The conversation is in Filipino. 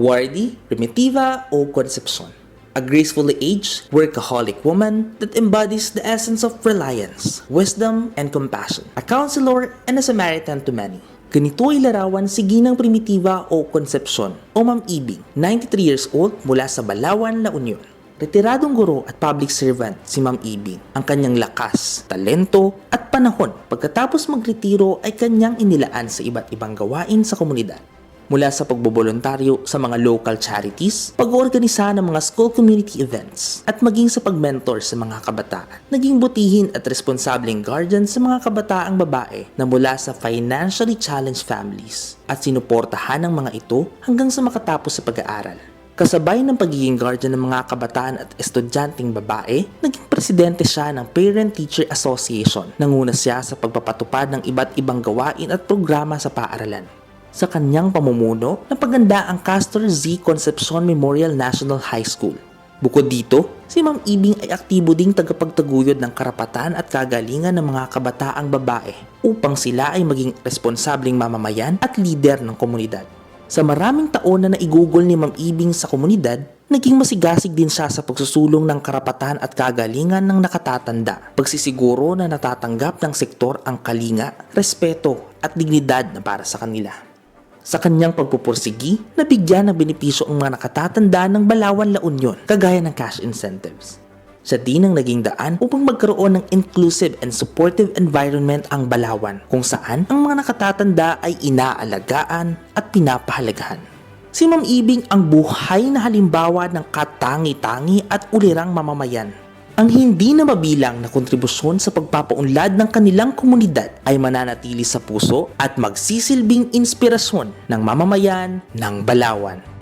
awardee, primitiva o Concepcion. A gracefully aged, workaholic woman that embodies the essence of reliance, wisdom, and compassion. A counselor and a Samaritan to many. Ganito ay larawan si Ginang Primitiva o Concepcion o Ma'am Ibing, 93 years old mula sa Balawan, La Union. Retiradong guro at public servant si Ma'am Ibing. Ang kanyang lakas, talento at panahon pagkatapos magretiro ay kanyang inilaan sa iba't ibang gawain sa komunidad. Mula sa pagbobolontaryo sa mga local charities, pag-oorganisa ng mga school community events, at maging sa pag-mentor sa mga kabataan. Naging butihin at responsableng guardian sa mga kabataang babae na mula sa financially challenged families at sinuportahan ng mga ito hanggang sa makatapos sa pag-aaral. Kasabay ng pagiging guardian ng mga kabataan at estudyanteng babae, naging presidente siya ng Parent-Teacher Association. Nanguna siya sa pagpapatupad ng iba't ibang gawain at programa sa paaralan. Sa kanyang pamumuno, napaganda ang Castor Z Concepcion Memorial National High School. Bukod dito, si Ma'am Ibing ay aktibo ding tagapagtaguyod ng karapatan at kagalingan ng mga kabataang babae upang sila ay maging responsableng mamamayan at lider ng komunidad. Sa maraming taon na naigugol ni Ma'am Ibing sa komunidad, naging masigasig din siya sa pagsusulong ng karapatan at kagalingan ng nakatatanda. Pagsisiguro na natatanggap ng sektor ang kalinga, respeto at dignidad na para sa kanila. Sa kanyang pagpupursigi, nabigyan ng benepisyo ang mga nakatatanda ng Balawan La Union, kagaya ng cash incentives. Siya din ang naging daan upang magkaroon ng inclusive and supportive environment ang Balawan, kung saan ang mga nakatatanda ay inaalagaan at pinapahalagahan. Si Ma'am Ibing ang buhay na halimbawa ng katangi-tangi at ulirang mamamayan. Ang hindi na mabilang na kontribusyon sa pagpapaunlad ng kanilang komunidad ay mananatili sa puso at magsisilbing inspirasyon ng mamamayan ng Balawan.